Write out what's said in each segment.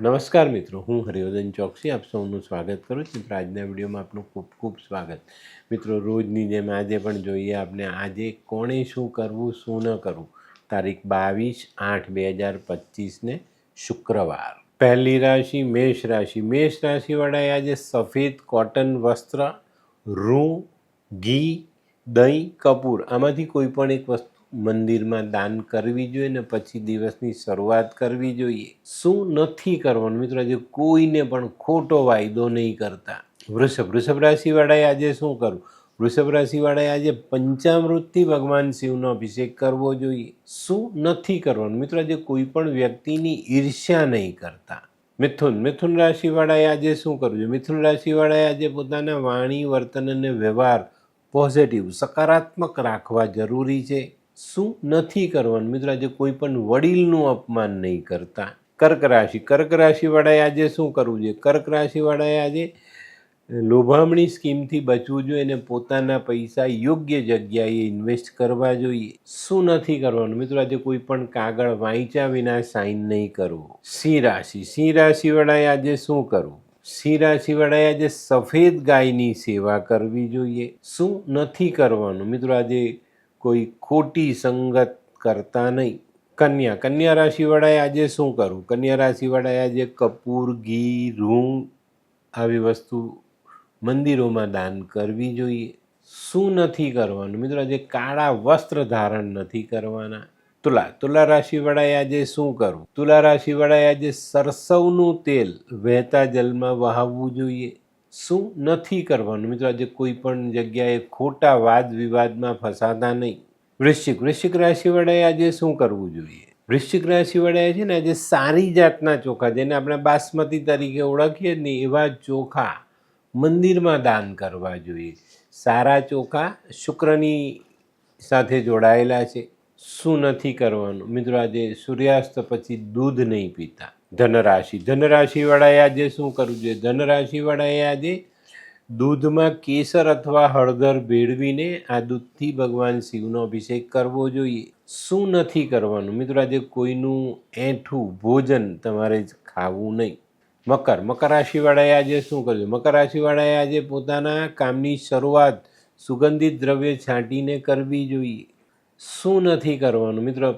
નમસ્કાર મિત્રો, હું હરિવર્ધન ચોકસી. આપ સૌનું સ્વાગત કરું છું. મિત્રો, આજના વિડીયોમાં આપનું ખૂબ ખૂબ સ્વાગત. મિત્રો, રોજની જેમ આજે પણ જોઈએ આપણે આજે કોણે શું કરવું, શું ન કરવું? તારીખ બાવીસ આઠ બે હજાર પચીસને શુક્રવાર. પહેલી રાશિ મેષ રાશિ. મેષ રાશિવાળાએ આજે સફેદ કોટન વસ્ત્ર, રૂ, ઘી, દહીં, કપૂર. આમાંથી કોઈ પણ એક વસ્તુ મંદિરમાં દાન કરવી જોઈએ ને પછી દિવસની શરૂઆત કરવી જોઈએ. શું નથી કરવાનું? મિત્રો, આજે કોઈને પણ ખોટો વાયદો નહીં કરતા. વૃષભ વૃષભ રાશિવાળાએ આજે શું કરવું? વૃષભ રાશિવાળાએ આજે પંચામૃતથી ભગવાન શિવનો અભિષેક કરવો જોઈએ. શું નથી કરવાનું? મિત્રો, આજે કોઈ પણ વ્યક્તિની ઈર્ષ્યા નહીં કરતા. મિથુન મિથુન રાશિવાળાએ આજે શું કરવું જોઈએ? મિથુન રાશિવાળાએ આજે પોતાના વાણી, વર્તન અને વ્યવહાર પોઝિટિવ સકારાત્મક રાખવા જરૂરી છે. શું નથી કરવાનું? મિત્રો, આજે કોઈ પણ વડીલનું અપમાન નહીં કરતા. કર્ક રાશિ, કર્ક રાશિવાળાએ આજે શું કરવું જોઈએ? કર્ક રાશિવાળાએ આજે લોભામણી સ્કીમથી બચવું જોઈએ અને પોતાના પૈસા યોગ્ય જગ્યાએ ઇન્વેસ્ટ કરવા જોઈએ. શું નથી કરવાનું? મિત્રો, આજે કોઈ પણ કાગળ વાંચ્યા વિના સાઇન નહીં કરવું. સિંહ રાશિ, સિંહ રાશિવાળાએ આજે શું કરવું? સિંહ રાશિવાળાએ આજે સફેદ ગાયની સેવા કરવી જોઈએ. શું નથી કરવાનું? મિત્રો, આજે કોઈ ખોટી સંગત કરતા નહીં. કન્યા કન્યા રાશિવાળાએ આજે શું કરવું? કન્યા રાશિવાળાએ આજે કપૂર, ઘી રૂંગ આવી વસ્તુ મંદિરોમાં દાન કરવી જોઈએ. શું નથી કરવાનું? મિત્રો, આજે કાળા વસ્ત્ર ધારણ નથી કરવાના. તુલા તુલા રાશિવાળાએ આજે શું કરવું? તુલા રાશિવાળાએ આજે સરસવનું તેલ વહેતા જલમાં વહાવવું જોઈએ. શું નથી કરવાનું? મિત્રો, આજે કોઈ પણ જગ્યાએ ખોટા વાદ વિવાદમાં ફસાતા નહીં. વૃશ્ચિક વૃશ્ચિક રાશિવાળાએ આજે શું કરવું જોઈએ? વૃશ્ચિક રાશિવાળાએ છે ને આજે સારી જાતના ચોખા, જેને આપણે બાસમતી તરીકે ઓળખીએ ને એવા ચોખા મંદિરમાં દાન કરવા જોઈએ. સારા ચોખા શુક્રની સાથે જોડાયેલા છે. શું નથી કરવાનું? મિત્રો, આજે સૂર્યાસ્ત પછી દૂધ નહીં પીતા. ધનરાશિ. ધનરાશિવાળાએ આજે શું કરવું જોઈએ ધનરાશિવાળાએ આજે દૂધમાં કેસર અથવા હળદર ભેળવીને આ દૂધથી ભગવાન શિવનો અભિષેક કરવો જોઈએ. શું નથી કરવાનું? મિત્રો, આજે કોઈનું એઠું ભોજન તમારે ખાવું નહીં. મકર. મકર રાશિવાળાએ આજે શું કરવું મકર રાશિવાળાએ આજે પોતાના કામની શરૂઆત સુગંધિત દ્રવ્ય છાંટીને કરવી જોઈએ. શું નથી કરવાનું? મિત્રો,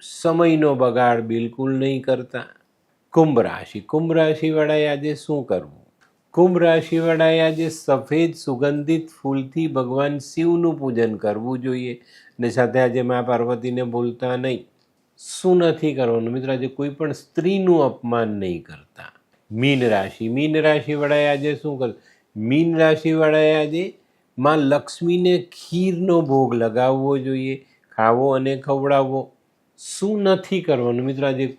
સમયનો બગાડ બિલકુલ નહીં કરતા. કુંભ રાશિ. કુંભ રાશિવાળાએ આજે શું કરવું? કુંભ રાશિવાળાએ આજે સફેદ સુગંધિત ફૂલથી ભગવાન શિવનું પૂજન કરવું જોઈએ. ને સાથે આજે મા પાર્વતીને ભૂલતા નહીં. શું નથી કરવાનું? મિત્રો, આજે કોઈ પણ સ્ત્રીનું અપમાન નહીં કરતા. મીન રાશિ. મીન રાશિવાળાએ આજે શું કર? મીન રાશિવાળાએ આજે માં લક્ષ્મીને ખીરનો ભોગ લગાવવો જોઈએ. ખાવો અને ખવડાવવો. શું નથી કરવાનું? મિત્રો, આજે